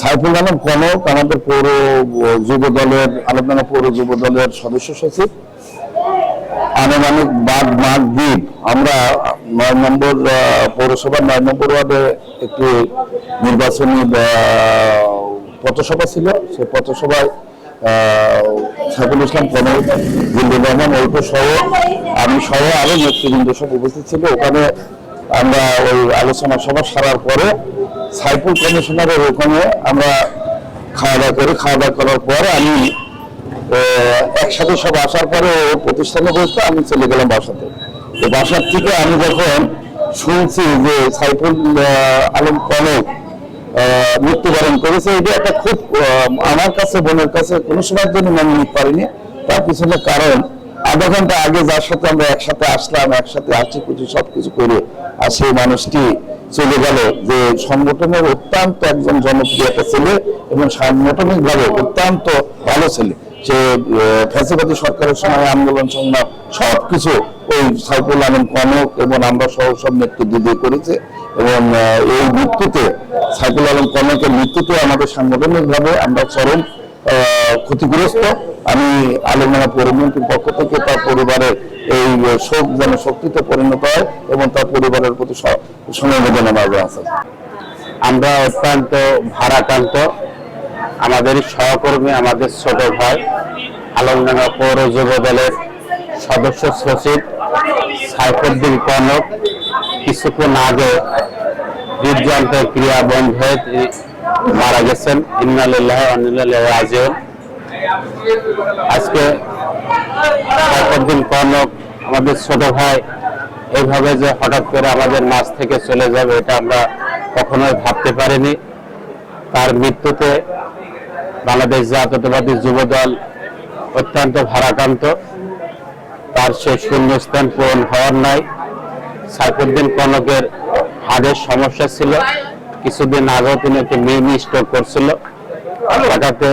সাইফুল আলম কনক আমাদের পৌর যুব দলের, আলোচনা পৌর যুব দলের সদস্য সচিব? আনুমানিক বাদ মাঘ দ্বীপ আমরা নয় নম্বর পৌরসভার নয় নম্বর ওয়ার্ডে একটি নির্বাচনী পথসভা ছিল। সেই পথসভায় সাইফুল ইসলাম কনক জিল্লুর রহমান ঐক্য সহ, আমি সহ আরও নেতৃবৃন্দ সব উপস্থিত ছিল। ওখানে আমরা ওই আলোচনা সভা সারার পরে সাইফুল কমিশনারের ওখানে আমরা খাওয়া দাওয়া করি। খাওয়া দাওয়া করার পরে আমি একসাথে সব আসার পরে ও প্রতিষ্ঠানে বসতো আমি চলে গেলাম বাসাতে। তো বাসার থেকে আমি যখন শুনছি যে সাইফুল আলম কনক মৃত্যুবরণ করেছে, এটা একটা খুব আমার কাছে, বোনের কাছে কোনো সময়ের জন্য মেনে নিতে পারিনি। তার পিছনে কারণ আধা ঘণ্টা আগে যার সাথে আমরা একসাথে আসলাম, একসাথে আসছি, কিছু সবকিছু করে, আর সেই মানুষটি চলে গেল যে সংগঠনের অত্যন্ত একজন জনপ্রিয় একটা ছেলে এবং সাংগঠনিক ভাবে অত্যন্ত ভালো ছেলে। সে ফ্যাসিবাদী সরকারের সময় আন্দোলন সংগ্রাম সবকিছু ওই সাইফুল আলম কনক এবং আমরা সহ সব নেতৃত্ব করেছে এবং এই মৃত্যুতে সাইফুল আলম কনকের মৃত্যুতে আমাদের সাংগঠনিক ভাবে আমরা চরম ক্ষতিগ্রস্ত। আমি আলমডাঙ্গা পৌরমন্ত্রীর পক্ষ থেকে তার পরিবারের এই শোক যেন শক্তিতে পরিণত হয় এবং তার পরিবারের প্রতি সমবেদনা মাঝে আছে আমরা অত্যন্ত ভারাক্রান্ত। আমাদের সহকর্মী, আমাদের ছোট ভাই, আলমডাঙ্গা পৌর যুব দলের সদস্য সচিব, সাইফুদ্দিন কনক। কিছুক্ষণ আগে হৃদযন্ত্রের ক্রিয়া বন্ধ হয়ে মারা গেছেন। ইন্নালিল্লাহ অনিল্লাহ আজকে সাইফুদ্দিন কনক, আমাদের ছোট ভাই, এইভাবে যে হঠাৎ করে আমাদের মাছ থেকে চলে যাবে, এটা আমরা কখনোই ভাবতে পারিনি। তার মৃত্যুতে বাংলাদেশ জাতীয়তাবাদী যুবদল অত্যন্ত ভারাক্রান্ত। তার সেই শূন্যস্থান পূরণ হওয়ার নাই। সাইফুদ্দিন কনকের হাড়ের সমস্যা ছিল। কিছুদিন আগেও তিনি একটি মিনি স্ট্রোক করছিল ঢাকাতে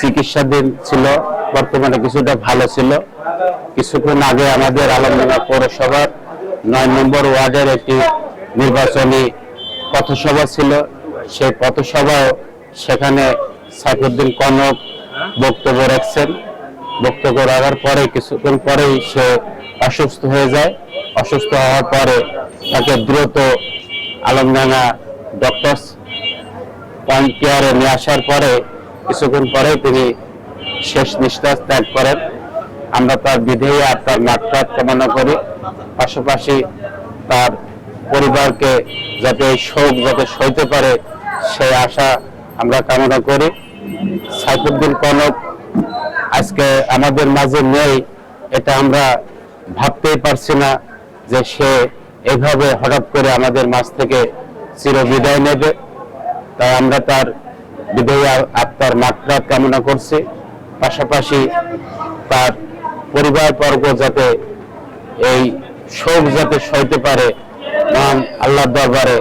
চিকিৎসাধীন ছিল, বর্তমানে কিছুটা ভালো ছিল। কিছুক্ষণ আগে আমাদের আলমডাঙ্গা পৌরসভার নয় নম্বর ওয়ার্ডের একটি নির্বাচনী পথসভা ছিল। সেই পথসভায় সেখানে সাইফুদ্দিন কনক বক্তব্য রাখছেন। বক্তব্য রাখার পরে, কিছুক্ষণ পরেই সে অসুস্থ হয়ে যায়। অসুস্থ হওয়ার পরে তাকে দ্রুত আলমডাঙ্গা ডক্টরস কেয়ারে নিয়ে আসার পরে কিছুক্ষণ পরে তিনি শেষ নিঃশ্বাস ত্যাগ করেন। আমরা তার বিধেয় আর তার মাত্রাত কামনা করি। পাশাপাশি তার পরিবারকে যাতে এই শোক যাতে সইতে পারে সেই আশা আমরা কামনা করি। সাইফুদ্দিন কনক, আজকে আমাদের মাঝে নেই, এটা আমরা ভাবতেই পারছি না যে সে এভাবে হঠাৎ করে আমাদের মাঝ থেকে চির বিদায় নেবে। তাই আমরা তার বিদায় আত্মার মাত্রা কামনা করছি। পাশাপাশি তার পরিবার বর্গ যাতে এই শোক যাতে সইতে পারে, মহান আল্লাহ দরবারে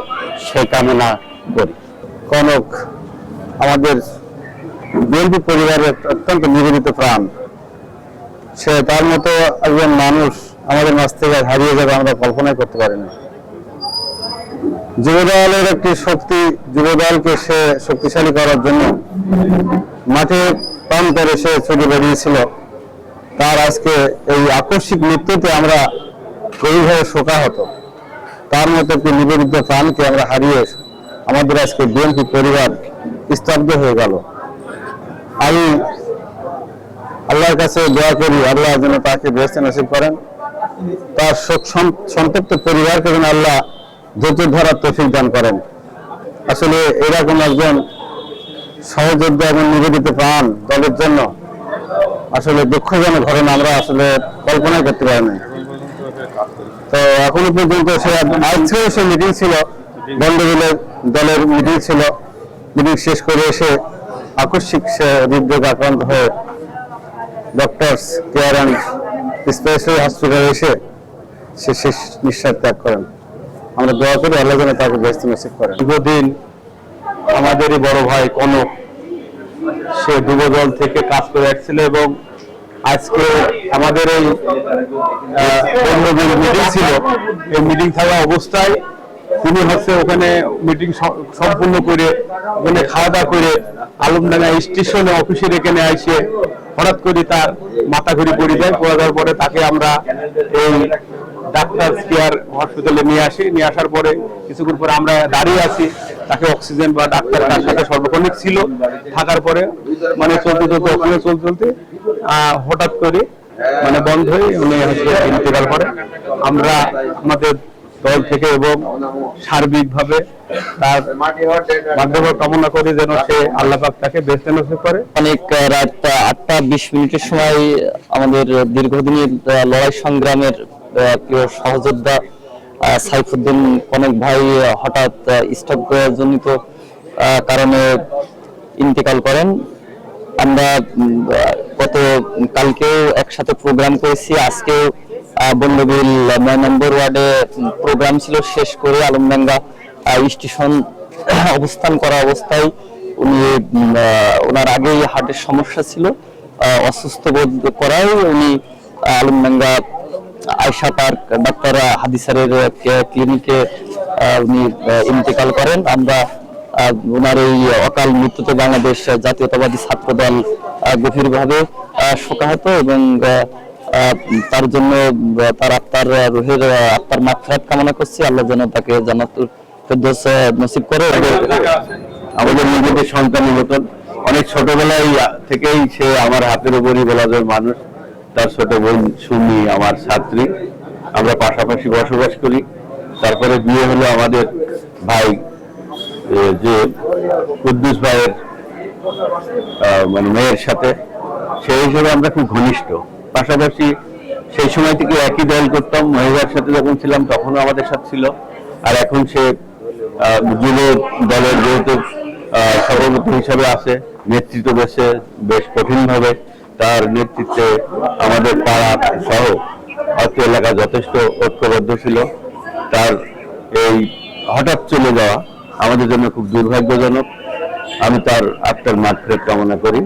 সেই কামনা করি। কনক, আমাদের বিএনপি পরিবারের অত্যন্ত নিবেদিত প্রাণ। সে তার মতো একজন মানুষ আমাদের মাছ থেকে হারিয়ে যাবে আমরা কল্পনাই করতে পারিনি যুবদলের একটি শক্তি, যুবদলকে সে শক্তিশালী করার জন্য মাঠে প্রান্তরে সে ছুটে বেরিয়েছিল। তার আজকে এই আকস্মিক মৃত্যুতে আমরা গভীরভাবে শোকাহত। তার মতো একটি নিবেদিত প্রাণকে আমরা হারিয়ে আমাদের আজকে বিএনপি পরিবার স্তব্ধ হয়ে গেল। আমি আল্লাহর কাছে দোয়া করি, আল্লাহ যেন তাকে বেহেস্তে নসিব করেন। তার শোক সন- সন্তপ্ত পরিবারকে যেন আল্লাহ ধৈর্য ধরার তৌফিক দান করেন। আসলে এরকম একজন সহযোদ্ধা এবং নিবেদিত প্রাণ দলের জন্য আসলে দুঃখজনক ঘটনা আমরা আসলে কল্পনাই করতে পারি না তো এখনও পর্যন্ত সে আজকেও সে মিটিং ছিল বন্ধুগুলোর দলের মিটিং ছিল। মিটিং শেষ করে এসে আকস্মিক সে হৃদরোগ আক্রান্ত হয়ে ডক্টরস কেয়ার অ্যান্ড স্পেশাল হসপিটালে এসে সে শেষ নিঃশ্বাস ত্যাগ করেন। আমরা দোয়া করি আল্লাহ যেন তাকে ব্যস্ত নসিব করেন। দীর্ঘদিন আমাদেরই বড় ভাই কনক, সে যুবদল থেকে কাজ করে আসছিল এবং আজকে আমাদের এই মিটিং ছিল। এই মিটিং থাকা অবস্থায় তিনি হচ্ছে ওখানে মিটিং সম্পূর্ণ করে, ওখানে খাওয়া দাওয়া করে আলমডাঙ্গা স্টেশনে অফিসের এখানে এসে হঠাৎ করে তার মাথা ঘুরি পড়ে যায়। পড়ে পরে তাকে আমরা এই ডাক্তার কেয়ার হসপিটালে নিয়ে আসি। নিয়ে আসার পরে কিছুক্ষণ পরে আমরা দাঁড়িয়ে আছি। তাকে অক্সিজেন বা ডাক্তার তার সাথে সর্বক্ষণিক ছিল। থাকার পরে মানে চলতে চলতে ওখানে চলতে চলতে হঠাৎ করে মানে বন্ধ হয়ে উনি ইন্তেকাল করে। আমরা আমাদের দল থেকে এবং সার্বিকভাবে তার মাধ্যমে কামনা করি যেন সে আল্লাহ পাক তাকে নসিব করে। অনেক রাত আটটা বিশ মিনিটের সময় আমাদের দীর্ঘদিনের লড়াই সংগ্রামের প্রিয় সহযোদ্ধা সাইফুদ্দিন কনক ভাই হঠাৎ স্টক জনিত কারণে ইন্তেকাল করেন। আমরা গত কালকেও একসাথে প্রোগ্রাম করেছি। আজকেও বন্ধবিল নয় নম্বর ওয়ার্ডে প্রোগ্রাম ছিল শেষ করে আলমডাঙ্গা স্টেশন অবস্থান করা অবস্থায় উনি ওনার আগেই হার্টের সমস্যা ছিল। অসুস্থ বোধ করায় উনি আলমডাঙ্গা আয়সা পার্ক ডাক্তার হাদিসারের ক্লিনিকে উনি ইন্তেকাল করেন। আমরা ওনার এই অকাল মৃত্যুতে বাংলাদেশ জাতীয়তাবাদী ছাত্র দল গভীরভাবে শোকাহত এবং তার জন্য তার আত্মার রুহের আত্মার মাগফিরাত কামনা করছি। আল্লাহ যেন তাকে ফেরদৌস নসিব করে। আমাদের নিজেদের সন্তানের মতন। অনেক ছোটবেলায় থেকেই সে আমার হাতের উপরই বলা যায় মানুষ। তার ছোট বোন সুমি, আমার ছাত্রী। আমরা পাশাপাশি বসবাস করি। তারপরে বিয়ে হলো আমাদের ভাই যে কুদ্দুস ভাইয়ের মানে মেয়ের সাথে। সেই হিসেবে আমরা খুব ঘনিষ্ঠ। পাশাপাশি সেই সময় থেকে একই দল করতাম। মহিলার সাথে যখন ছিলাম তখনও আমাদের সাথে ছিল। আর এখন সে যুব দলের যেহেতু সভাপতি হিসাবে আছে, নেতৃত্ব দেশে বেশ কঠিনভাবে। তার নেতৃত্বে আমাদের পাড়া সহ অর্থ এলাকা যথেষ্ট ঐক্যবদ্ধ ছিল। তার এই হঠাৎ চলে যাওয়া আমাদের জন্য খুব দুর্ভাগ্যজনক। আমি তার আত্মার মাঠ কামনা করি।